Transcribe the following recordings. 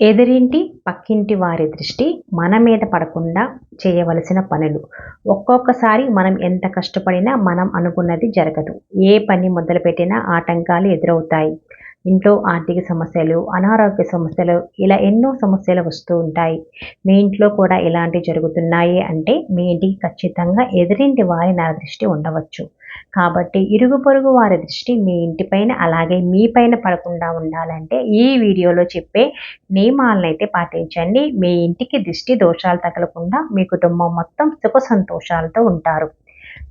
ఎదురింటి పక్కింటి వారి దృష్టి మన మీద పడకుండా చేయవలసిన పనులు. ఒక్కొక్కసారి మనం ఎంత కష్టపడినా మనం అనుకున్నది జరగదు. ఏ పని మొదలుపెట్టినా ఆటంకాలు ఎదురవుతాయి. ఇంట్లో ఆర్థిక సమస్యలు అనారోగ్య సమస్యలు ఇలా ఎన్నో సమస్యలు వస్తూ ఉంటాయి. మీ ఇంట్లో కూడా ఇలాంటివి జరుగుతున్నాయి అంటే మీ ఇంటికి ఖచ్చితంగా ఎదురింటి వారి నా దృష్టి ఉండవచ్చు. కాబట్టి ఇరుగు పొరుగు వారి దృష్టి మీ ఇంటిపైన అలాగే మీ పైన పడకుండా ఉండాలంటే ఈ వీడియోలో చెప్పే నియమాలనైతే పాటించండి. మీ ఇంటికి దృష్టి దోషాలు తగలకుండా మీ కుటుంబం మొత్తం సుఖ సంతోషాలతో ఉంటారు.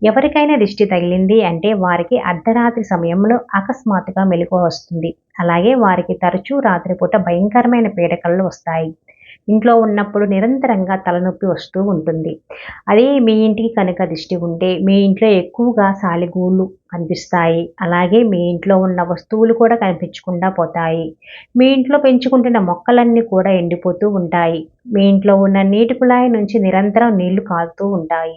ఎవరికైనా దిష్టి తగిలింది అంటే వారికి అర్ధరాత్రి సమయంలో అకస్మాత్తుగా మెలకు వస్తుంది. అలాగే వారికి తరచూ రాత్రిపూట భయంకరమైన పీడకలు వస్తాయి. ఇంట్లో ఉన్నప్పుడు నిరంతరంగా తలనొప్పి వస్తూ ఉంటుంది. అదే మీ ఇంటికి కనుక దిష్టి ఉంటే మీ ఇంట్లో ఎక్కువగా సాలిగూళ్ళు కనిపిస్తాయి. అలాగే మీ ఇంట్లో ఉన్న వస్తువులు కూడా కనిపించకుండా పోతాయి. మీ ఇంట్లో పెంచుకుంటున్న మొక్కలన్నీ కూడా ఎండిపోతూ ఉంటాయి. మీ ఇంట్లో ఉన్న నీటి కుళాయి నుంచి నిరంతరం నీళ్ళు కారుతూ ఉంటాయి.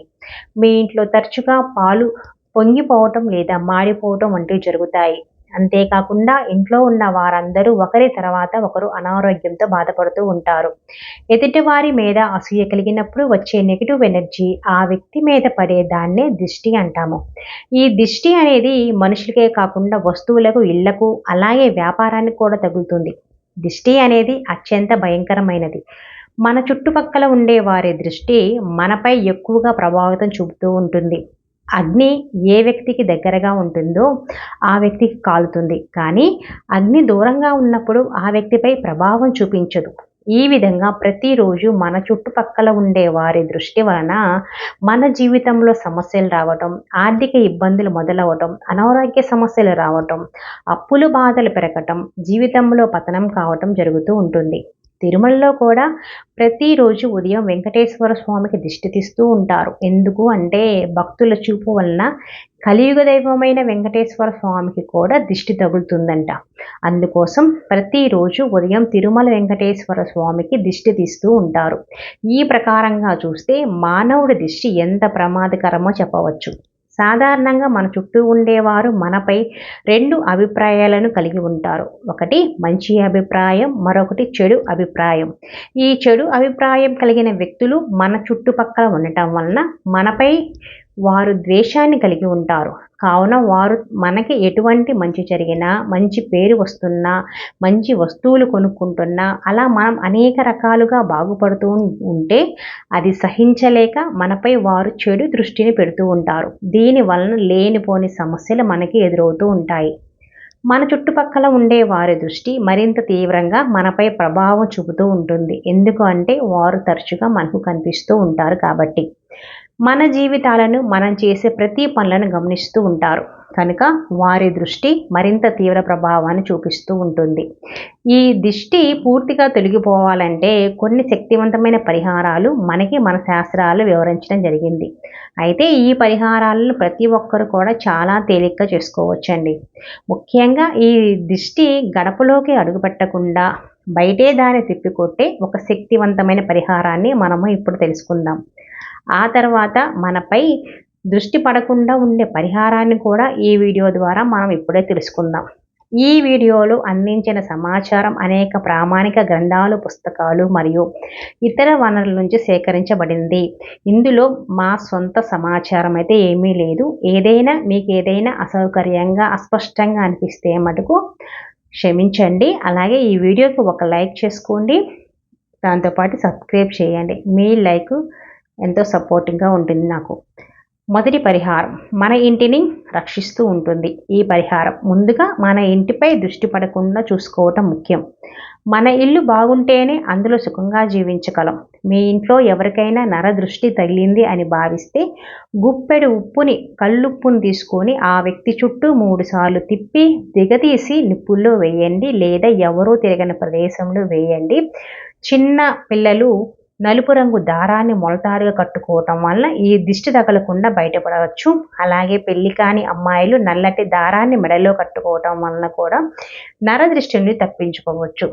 మీ ఇంట్లో తరచుగా పాలు పొంగిపోవటం లేదా మాడిపోవటం వంటివి జరుగుతాయి. అంతేకాకుండా ఇంట్లో ఉన్న వారందరూ ఒకరి తర్వాత ఒకరు అనారోగ్యంతో బాధపడుతూ ఉంటారు. ఎదుటివారి మీద అసూయ కలిగినప్పుడు వచ్చే నెగిటివ్ ఎనర్జీ ఆ వ్యక్తి మీద పడే దాన్నే దిష్టి అంటాము. ఈ దిష్టి అనేది మనుషులకే కాకుండా వస్తువులకు ఇళ్ళకు అలాగే వ్యాపారానికి కూడా తగులుతుంది. దిష్టి అనేది అత్యంత భయంకరమైనది. మన చుట్టుపక్కల ఉండే వారి దృష్టి మనపై ఎక్కువగా ప్రభావితం చూపుతూ ఉంటుంది. అగ్ని ఏ వ్యక్తికి దగ్గరగా ఉంటుందో ఆ వ్యక్తికి కాలుతుంది. కానీ అగ్ని దూరంగా ఉన్నప్పుడు ఆ వ్యక్తిపై ప్రభావం చూపించదు. ఈ విధంగా ప్రతిరోజు మన చుట్టుపక్కల ఉండే వారి దృష్టి వలన మన జీవితంలో సమస్యలు రావటం ఆర్థిక ఇబ్బందులు మొదలవటం అనారోగ్య సమస్యలు రావటం అప్పులు బాధలు పెరగటం జీవితంలో పతనం కావటం జరుగుతూ ఉంటుంది. తిరుమలలో కూడా ప్రతిరోజు ఉదయం వెంకటేశ్వర స్వామికి దిష్టి తీస్తూ ఉంటారు. ఎందుకు అంటే భక్తుల చూపు వలన కలియుగ దైవమైన వెంకటేశ్వర స్వామికి కూడా దిష్టి తగులుతుందంట. అందుకోసం ప్రతిరోజు ఉదయం తిరుమల వెంకటేశ్వర స్వామికి దిష్టి తీస్తూ ఉంటారు. ఈ ప్రకారంగా చూస్తే మానవుడి దిష్టి ఎంత ప్రమాదకరమో చెప్పవచ్చు. సాధారణంగా మన చుట్టూ ఉండేవారు మనపై రెండు అభిప్రాయాలను కలిగి ఉంటారు. ఒకటి మంచి అభిప్రాయం మరొకటి చెడు అభిప్రాయం. ఈ చెడు అభిప్రాయం కలిగిన వ్యక్తులు మన చుట్టుపక్కల ఉండటం వలన మనపై వారు ద్వేషాన్ని కలిగి ఉంటారు. కావున వారు మనకి ఎటువంటి మంచి జరిగినా మంచి పేరు వస్తున్నా మంచి వస్తువులు కొనుక్కుంటున్నా అలా మనం అనేక రకాలుగా బాగుపడుతూ ఉంటే అది సహించలేక మనపై వారు చెడు దృష్టిని పెడుతూ ఉంటారు. దీని వలన లేనిపోని సమస్యలు మనకి ఎదురవుతూ ఉంటాయి. మన చుట్టుపక్కల ఉండే వారి దృష్టి మరింత తీవ్రంగా మనపై ప్రభావం చూపుతూ ఉంటుంది. ఎందుకు అంటే వారు తరచుగా మనకు కనిపిస్తూ ఉంటారు కాబట్టి. మన జీవితాలను మనం చేసే ప్రతి పనులను గమనిస్తూ ఉంటారు. కనుక వారి దృష్టి మరింత తీవ్ర ప్రభావాన్ని చూపిస్తూ ఉంటుంది. ఈ దిష్టి పూర్తిగా తొలగిపోవాలంటే కొన్ని శక్తివంతమైన పరిహారాలు మనకి మన శాస్త్రాలు వివరించడం జరిగింది. అయితే ఈ పరిహారాలను ప్రతి ఒక్కరు కూడా చాలా తేలిగ్గా చేసుకోవచ్చండి. ముఖ్యంగా ఈ దిష్టి గడపలోకి అడుగుపెట్టకుండా బయటే దారి తిప్పికొట్టే ఒక శక్తివంతమైన పరిహారాన్ని మనము ఇప్పుడు తెలుసుకుందాం. ఆ తర్వాత మనపై దృష్టి పడకుండా ఉండే పరిహారాన్ని కూడా ఈ వీడియో ద్వారా మనం ఇప్పుడే తెలుసుకుందాం. ఈ వీడియోలో అందించిన సమాచారం అనేక ప్రామాణిక గ్రంథాలు పుస్తకాలు మరియు ఇతర వనరుల నుంచి సేకరించబడింది. ఇందులో మా సొంత సమాచారం అయితే ఏమీ లేదు. ఏదైనా మీకు ఏదైనా అసౌకర్యంగా అస్పష్టంగా అనిపిస్తే మటుకు క్షమించండి. అలాగే ఈ వీడియోకి ఒక లైక్ చేసుకోండి. దాంతోపాటు సబ్స్క్రైబ్ చేయండి. మీ లైక్ ఎంతో సపోర్టింగ్గా ఉంటుంది నాకు. మొదటి పరిహారం. మన ఇంటిని రక్షిస్తూ ఉంటుంది. ఈ పరిహారం ముందుగా మన ఇంటిపై దృష్టి పడకుండా చూసుకోవటం ముఖ్యం. మన ఇల్లు బాగుంటేనే అందులో సుఖంగా జీవించగలం. మీ ఇంట్లో ఎవరికైనా నర దృష్టి తగిలింది అని భావిస్తే గుప్పెడు ఉప్పుని కళ్ళుప్పుని తీసుకొని ఆ వ్యక్తి చుట్టూ మూడు సార్లు తిప్పి దిగతీసి నిప్పుల్లో వేయండి లేదా ఎవరూ తిరగని ప్రదేశంలో వేయండి. చిన్న పిల్లలు నలుపు రంగు దారాన్ని మొలతారుగా కట్టుకోవటం వల్ల ఈ దిష్టి తగలకుండా బయటపడవచ్చు. అలాగే పెళ్ళి కాని అమ్మాయిలు నల్లటి దారాన్ని మెడలో కట్టుకోవటం వలన కూడా నర దృష్టిని తప్పించుకోవచ్చు.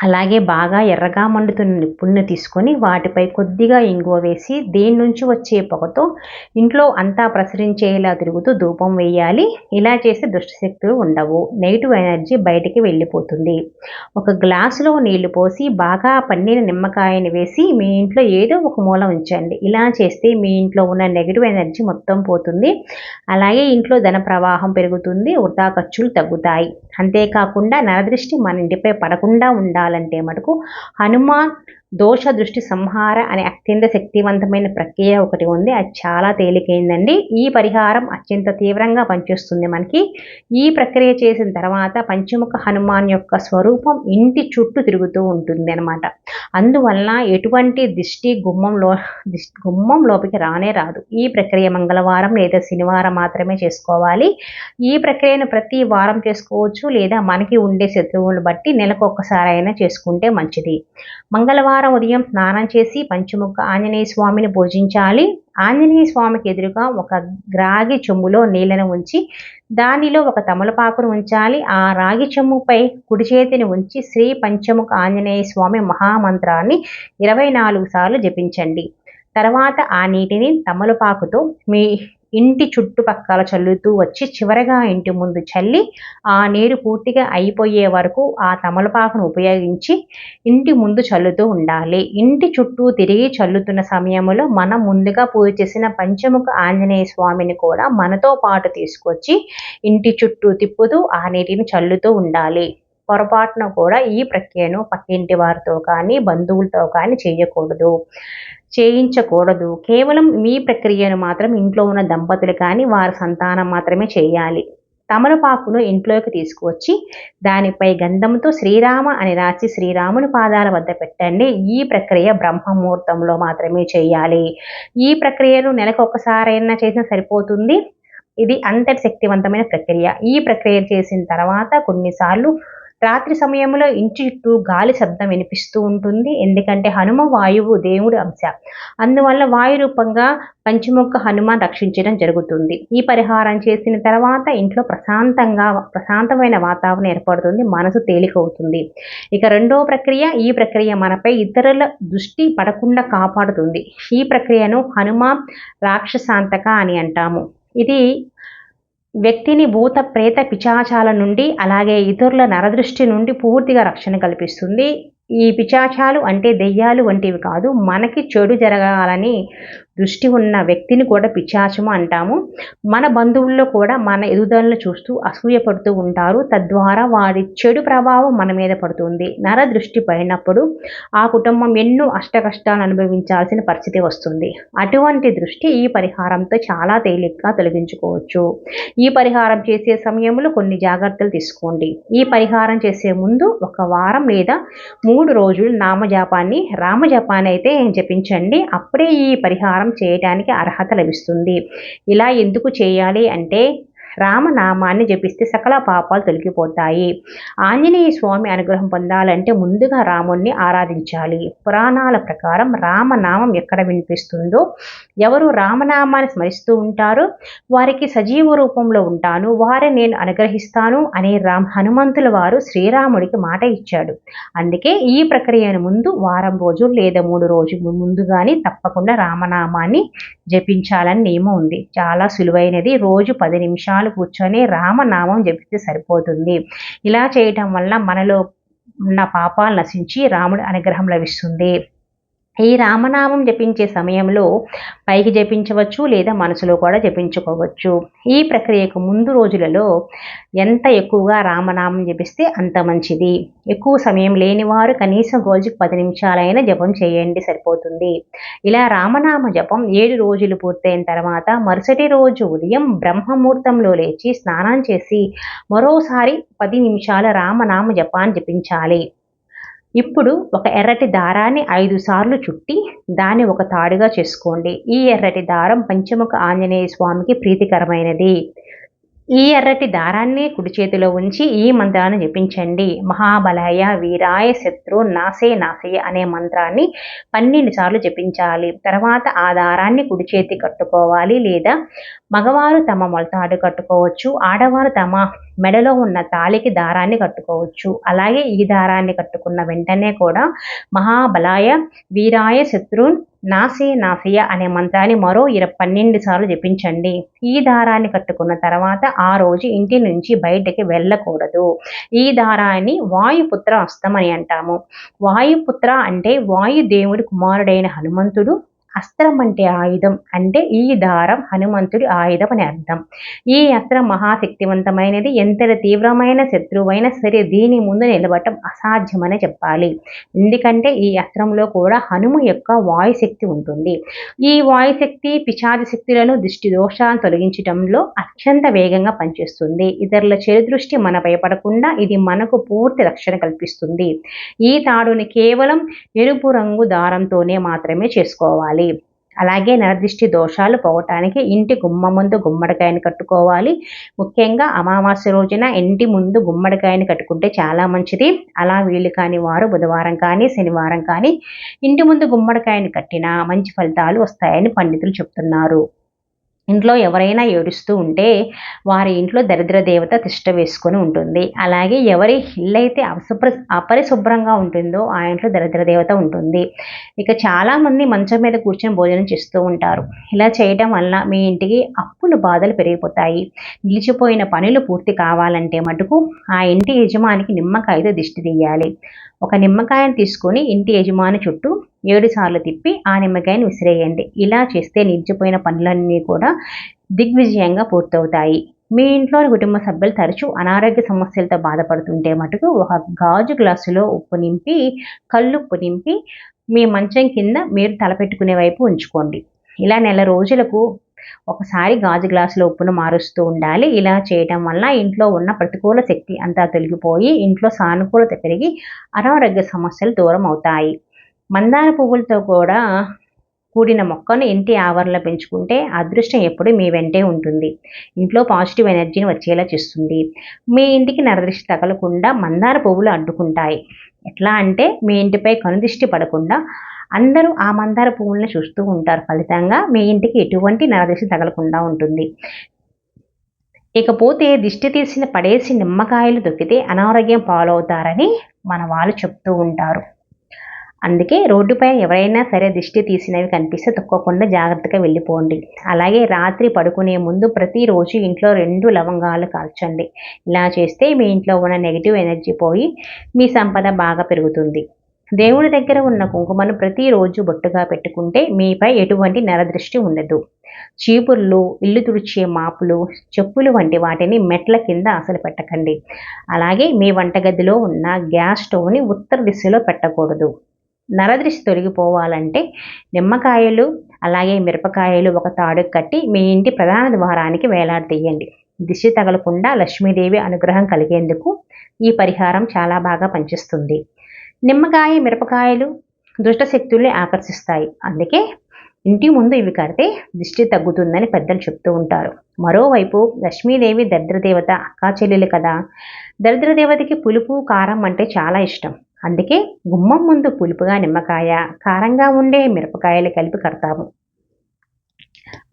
అలాగే బాగా ఎర్రగా మండుతున్న నిప్పుల్ని తీసుకొని వాటిపై కొద్దిగా ఇంగువ వేసి దేని నుంచి వచ్చే పొగతో ఇంట్లో అంతా ప్రసరించేలా తిరుగుతూ ధూపం వేయాలి. ఇలా చేస్తే దుష్టశక్తులు ఉండవు. నెగిటివ్ ఎనర్జీ బయటికి వెళ్ళిపోతుంది. ఒక గ్లాసులో నీళ్ళు పోసి బాగా పండిన నిమ్మకాయని వేసి మీ ఇంట్లో ఏదో ఒక మూల ఉంచండి. ఇలా చేస్తే మీ ఇంట్లో ఉన్న నెగిటివ్ ఎనర్జీ మొత్తం పోతుంది. అలాగే ఇంట్లో ధన ప్రవాహం పెరుగుతుంది. వృధా ఖర్చులు తగ్గుతాయి. అంతేకాకుండా నరదృష్టి మన ఇంటిపై పడకుండా ఉండాలి. ఉండాలంటే మటుకు హనుమాన్ దోష దృష్టి సంహార అనే అత్యంత శక్తివంతమైన ప్రక్రియ ఒకటి ఉంది. అది చాలా తేలికైందండి. ఈ పరిహారం అత్యంత తీవ్రంగా పనిచేస్తుంది మనకి. ఈ ప్రక్రియ చేసిన తర్వాత పంచముఖ హనుమాన్ యొక్క స్వరూపం ఇంటి చుట్టూ తిరుగుతూ ఉంటుంది అనమాట అందువలన ఎటువంటి దిష్టి గుమ్మంలో దిష్టి గుమ్మం లోపలికి రానే రాదు. ఈ ప్రక్రియ మంగళవారం లేదా శనివారం మాత్రమే చేసుకోవాలి. ఈ ప్రక్రియను ప్రతి వారం చేసుకోవచ్చు లేదా మనకి ఉండే శత్రువులను బట్టి నెలకు ఒక్కసారైనా అయినా చేసుకుంటే మంచిది. మంగళవారం ఉదయం స్నానం చేసి పంచముఖ ఆంజనేయ స్వామిని పూజించాలి. ఆంజనేయ స్వామికి ఎదురుగా ఒక రాగి చెంబులో నీళ్ళను ఉంచి దానిలో ఒక తమలపాకును ఉంచాలి. ఆ రాగి చెంబుపై కుడి చేతిని ఉంచి శ్రీ పంచముఖ ఆంజనేయ స్వామి మహామంత్రాన్ని ఇరవై నాలుగు సార్లు జపించండి. తర్వాత ఆ నీటిని తమలపాకుతో మీ ఇంటి చుట్టుపక్కల చల్లుతూ వచ్చి చివరగా ఇంటి ముందు చల్లి ఆ నీరు పూర్తిగా అయిపోయే వరకు ఆ తమలపాకును ఉపయోగించి ఇంటి ముందు చల్లుతూ ఉండాలి. ఇంటి చుట్టూ తిరిగి చల్లుతున్న సమయంలో మనం ముందుగా పూజ చేసిన పంచముఖ ఆంజనేయ స్వామిని కూడా మనతో పాటు తీసుకొచ్చి ఇంటి చుట్టూ తిప్పుతూ ఆ నీటిని చల్లుతూ ఉండాలి. పొరపాటున కూడా ఈ ప్రక్రియను పక్కింటి వారితో కానీ బంధువులతో కానీ చేయకూడదు. చేయించకూడదు. కేవలం మీ ప్రక్రియను మాత్రం ఇంట్లో ఉన్న దంపతులు కానీ వారి సంతానం మాత్రమే చేయాలి. తమలపాకును ఇంట్లోకి తీసుకువచ్చి దానిపై గంధంతో శ్రీరామ అని రాసి శ్రీరాముని పాదాల వద్ద పెట్టండి. ఈ ప్రక్రియ బ్రహ్మముహూర్తంలో మాత్రమే చేయాలి. ఈ ప్రక్రియను నెలకు ఒక్కసారైనా చేసినా సరిపోతుంది. ఇది అంతటి శక్తివంతమైన ప్రక్రియ. ఈ ప్రక్రియ చేసిన తర్వాత కొన్నిసార్లు రాత్రి సమయంలో ఇంటి చుట్టూ గాలి శబ్దం వినిపిస్తూ ఉంటుంది. ఎందుకంటే హనుమ వాయువు దేవుడి అంశ. అందువల్ల వాయు రూపంగా పంచముఖ హనుమాన్ రక్షించడం జరుగుతుంది. ఈ పరిహారం చేసిన తర్వాత ఇంట్లో ప్రశాంతంగా ప్రశాంతమైన వాతావరణం ఏర్పడుతుంది. మనసు తేలికవుతుంది. ఇక రెండో ప్రక్రియ ఈ ప్రక్రియ మనపై ఇతరుల దృష్టి పడకుండా కాపాడుతుంది. ఈ ప్రక్రియను హనుమ రాక్షసాంతక అని అంటాము. ఇది వ్యక్తిని భూత ప్రేత పిచాచాల నుండి అలాగే ఇతరుల నరదృష్టి నుండి పూర్తిగా రక్షణ కల్పిస్తుంది. ఈ పిచాచాలు అంటే దెయ్యాలు వంటివి కాదు మనకి చెడు జరగాలని దృష్టి ఉన్న వ్యక్తిని కూడా పిచాచము అంటాము. మన బంధువుల్లో కూడా మన ఎదుగుదలను చూస్తూ అసూయపడుతూ ఉంటారు. తద్వారా వారి చెడు ప్రభావం మన మీద పడుతుంది. నర దృష్టి పడినప్పుడు ఆ కుటుంబం ఎన్నో అష్టకష్టాలు అనుభవించాల్సిన పరిస్థితి వస్తుంది. అటువంటి దృష్టి ఈ పరిహారంతో చాలా తేలిగ్గా తొలగించుకోవచ్చు. ఈ పరిహారం చేసే సమయంలో కొన్ని జాగ్రత్తలు తీసుకోండి. ఈ పరిహారం చేసే ముందు ఒక వారం లేదా మూడు రోజులు నామజాపాన్ని రామజపాన్ని అయితే జపించండి. అప్పుడే ఈ పరిహారం చేయడానికి అర్హత లభిస్తుంది. ఇలా ఎందుకు చేయాలి అంటే రామనామాన్ని జపిస్తే సకల పాపాలు తొలగిపోతాయి. ఆంజనేయ స్వామి అనుగ్రహం పొందాలంటే ముందుగా రాముణ్ణి ఆరాధించాలి. పురాణాల ప్రకారం రామనామం ఎక్కడ వినిపిస్తుందో ఎవరు రామనామాన్ని స్మరిస్తూ ఉంటారో వారికి సజీవ రూపంలో ఉంటాను వారే నేను అనుగ్రహిస్తాను అనే రామ్ హనుమంతుల వారు శ్రీరాముడికి మాట ఇచ్చాడు. అందుకే ఈ ప్రక్రియను ముందు వారం రోజులు లేదా మూడు రోజులు ముందుగానే తప్పకుండా రామనామాన్ని జపించాలని నియమం ఉంది. చాలా సులువైనది. రోజు పది నిమిషాలు కూర్చొని రామనామం జపిస్తే సరిపోతుంది. ఇలా చేయటం వల్ల మనలో ఉన్న పాపాలు నశించి రాముడి అనుగ్రహం లభిస్తుంది. ఈ రామనామం జపించే సమయంలో పైకి జపించవచ్చు లేదా మనసులో కూడా జపించుకోవచ్చు. ఈ ప్రక్రియకు ముందు రోజులలో ఎంత ఎక్కువగా రామనామం జపిస్తే అంత మంచిది. ఎక్కువ సమయం లేనివారు కనీసం రోజుకు పది నిమిషాలైనా జపం చేయండి సరిపోతుంది. ఇలా రామనామ జపం ఏడు రోజులు పూర్తయిన తర్వాత మరుసటి రోజు ఉదయం బ్రహ్మముహూర్తంలో లేచి స్నానం చేసి మరోసారి పది నిమిషాల రామనామ జపాన్ని జపించాలి. ఇప్పుడు ఒక ఎర్రటి దారాన్ని ఐదు సార్లు చుట్టి దాన్ని ఒక తాడుగా చేసుకోండి. ఈ ఎర్రటి దారం పంచముఖ ఆంజనేయ స్వామికి ప్రీతికరమైనది. ఈ ఎర్రటి దారాన్ని కుడి చేతిలో ఉంచి ఈ మంత్రాన్ని జపించండి. మహాబలాయ వీరాయ శత్రు నాసే నాసే అనే మంత్రాన్ని పన్నెండు సార్లు జపించాలి. తర్వాత ఆ దారాన్ని కుడి చేతి కట్టుకోవాలి లేదా మగవారు తమ మొలతాడు కట్టుకోవచ్చు ఆడవారు తమ మెడలో ఉన్న తాలికి దారాన్ని కట్టుకోవచ్చు. అలాగే ఈ దారాన్ని కట్టుకున్న వెంటనే కూడా మహాబలాయ వీరాయ శత్రు నాసే నాసియ అనే మంత్రాన్ని మరో ఇర పన్నెండు సార్లు జపించండి. ఈ దారాన్ని కట్టుకున్న తర్వాత ఆ రోజు ఇంటి నుంచి బయటకి వెళ్ళకూడదు. ఈ దారాన్ని వాయుపుత్ర అస్తం అని అంటాము. వాయుపుత్ర అంటే వాయుదేవుడి కుమారుడైన హనుమంతుడు అస్త్రం అంటే ఆయుధం. అంటే ఈ దారం హనుమంతుడి ఆయుధం అని అర్థం. ఈ అస్త్రం మహాశక్తివంతమైనది ఎంత తీవ్రమైన శత్రువైనా సరే దీని ముందు నిలబడటం అసాధ్యమని చెప్పాలి. ఎందుకంటే ఈ అస్త్రంలో కూడా హనుమ యొక్క వాయుశక్తి ఉంటుంది. ఈ వాయుశక్తి పిచాది శక్తులను దృష్టి దోషాలను తొలగించడంలో అత్యంత వేగంగా పనిచేస్తుంది. ఇతరుల చెడుదృష్టి మన భయపడకుండా ఇది మనకు పూర్తి రక్షణ కల్పిస్తుంది. ఈ తాడుని కేవలం ఎరుపు రంగు దారంతోనే మాత్రమే చేసుకోవాలి. అలాగే నరదిష్టి దోషాలు పోవటానికి ఇంటి గుమ్మ ముందు గుమ్మడికాయని కట్టుకోవాలి. ముఖ్యంగా అమావాస్య రోజున ఇంటి ముందు గుమ్మడికాయని కట్టుకుంటే చాలా మంచిది. అలా వీలు కాని వారు బుధవారం కానీ శనివారం కానీ ఇంటి ముందు గుమ్మడికాయని కట్టినా మంచి ఫలితాలు వస్తాయని పండితులు చెప్తున్నారు. ఇంట్లో ఎవరైనా ఏడుస్తూ ఉంటే వారి ఇంట్లో దరిద్ర దేవత తిష్ట వేసుకొని ఉంటుంది. అలాగే ఎవరి ఇల్లైతే అయితే అపశుభ్ర అపరిశుభ్రంగా ఉంటుందో ఆ ఇంట్లో దరిద్ర దేవత ఉంటుంది. ఇక చాలామంది మంచం మీద కూర్చొని భోజనం చేస్తూ ఉంటారు. ఇలా చేయడం వల్ల మీ ఇంటికి అప్పులు బాధలు పెరిగిపోతాయి. నిలిచిపోయిన పనులు పూర్తి కావాలంటే మటుకు ఆ ఇంటి యజమానికి నిమ్మకాయతో దిష్టి తీయాలి. ఒక నిమ్మకాయను తీసుకొని ఇంటి యజమాని చుట్టూ ఏడు సార్లు తిప్పి ఆ నిమ్మకాయను విసిరేయండి. ఇలా చేస్తే నిలిచిపోయిన పనులన్నీ కూడా దిగ్విజయంగా పూర్తవుతాయి. మీ ఇంట్లోని కుటుంబ సభ్యులు తరచూ అనారోగ్య సమస్యలతో బాధపడుతుంటే మటుకు ఒక గాజు గ్లాసులో ఉప్పు నింపి కళ్ళుప్పు నింపి మీ మంచం కింద మీరు తలపెట్టుకునే వైపు ఉంచుకోండి. ఇలా నెల రోజులకు ఒకసారి గాజు గ్లాసులో ఉప్పును మారుస్తూ ఉండాలి. ఇలా చేయటం వల్ల ఇంట్లో ఉన్న ప్రతికూల శక్తి అంతా తొలగిపోయి ఇంట్లో సానుకూలత పెరిగి అనారోగ్య సమస్యలు దూరం అవుతాయి మందార పువ్వులతో కూడా కూడిన మొక్కను ఇంటి ఆవరణలో పెంచుకుంటే అదృష్టం ఎప్పుడూ మీ వెంటే ఉంటుంది. ఇంట్లో పాజిటివ్ ఎనర్జీని వచ్చేలా చేస్తుంది. మీ ఇంటికి నరదృష్టి తగలకుండా మందార పువ్వులు అడ్డుకుంటాయి. ఎట్లా అంటే మీ ఇంటిపై కనుదిష్టి పడకుండా అందరూ ఆ మందార పువ్వులను చూస్తూ ఉంటారు. ఫలితంగా మీ ఇంటికి ఎటువంటి నరదృష్టి తగలకుండా ఉంటుంది. ఇకపోతే దిష్టి తీసిన పడేసి నిమ్మకాయలు దొక్కితే అనారోగ్యం పాలవుతారని మన వాళ్ళు చెప్తూ ఉంటారు. అందుకే రోడ్డుపై ఎవరైనా సరే దిష్టి తీసినవి కనిపిస్తే తొక్కకుండా జాగ్రత్తగా వెళ్ళిపోండి. అలాగే రాత్రి పడుకునే ముందు ప్రతిరోజు ఇంట్లో రెండు లవంగాలు కాల్చండి. ఇలా చేస్తే మీ ఇంట్లో ఉన్న నెగిటివ్ ఎనర్జీ పోయి మీ సంపద బాగా పెరుగుతుంది. దేవుడి దగ్గర ఉన్న కుంకుమను ప్రతిరోజు బొట్టుగా పెట్టుకుంటే మీపై ఎటువంటి నరదృష్టి ఉండదు. చీపుర్లు ఇల్లు తుడిచే మాపులు చెప్పులు వంటి వాటిని మెట్ల కింద అసలు పెట్టకండి. అలాగే మీ వంటగదిలో ఉన్న గ్యాస్ స్టవ్ని ఉత్తర దిశలో పెట్టకూడదు. నరదృష్టి తొలగిపోవాలంటే నిమ్మకాయలు అలాగే మిరపకాయలు ఒక తాడు కట్టి మీ ఇంటి ప్రధాన ద్వారానికి వేలాడదీయండి దిష్టి తగలకుండా లక్ష్మీదేవి అనుగ్రహం కలిగేందుకు ఈ పరిహారం చాలా బాగా పనిచేస్తుంది. నిమ్మకాయ మిరపకాయలు దుష్టశక్తుల్ని ఆకర్షిస్తాయి. అందుకే ఇంటి ముందు ఇవి కడితే దిష్టి తగ్గుతుందని పెద్దలు చెప్తూ ఉంటారు. మరోవైపు లక్ష్మీదేవి దరిద్రదేవత అక్కా చెల్లెలు కదా. దరిద్రదేవతకి పులుపు కారం అంటే చాలా ఇష్టం. అందుకే గుమ్మం ముందు పులుపుగా నిమ్మకాయ కారంగా ఉండే మిరపకాయలు కలిపి కడతాము.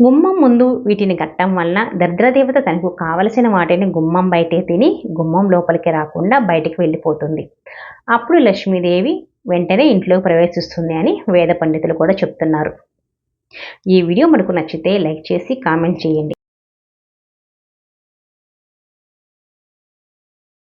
గుమ్మం ముందు వీటిని కట్టడం వలన దరిద్రదేవత తనకు కావలసిన వాటిని గుమ్మం బయటే తిని గుమ్మం లోపలికి రాకుండా బయటికి వెళ్ళిపోతుంది. అప్పుడు లక్ష్మీదేవి వెంటనే ఇంట్లో ప్రవేశిస్తుంది అని వేద పండితులు కూడా చెప్తున్నారు. ఈ వీడియో మనకు నచ్చితే లైక్ చేసి కామెంట్ చేయండి.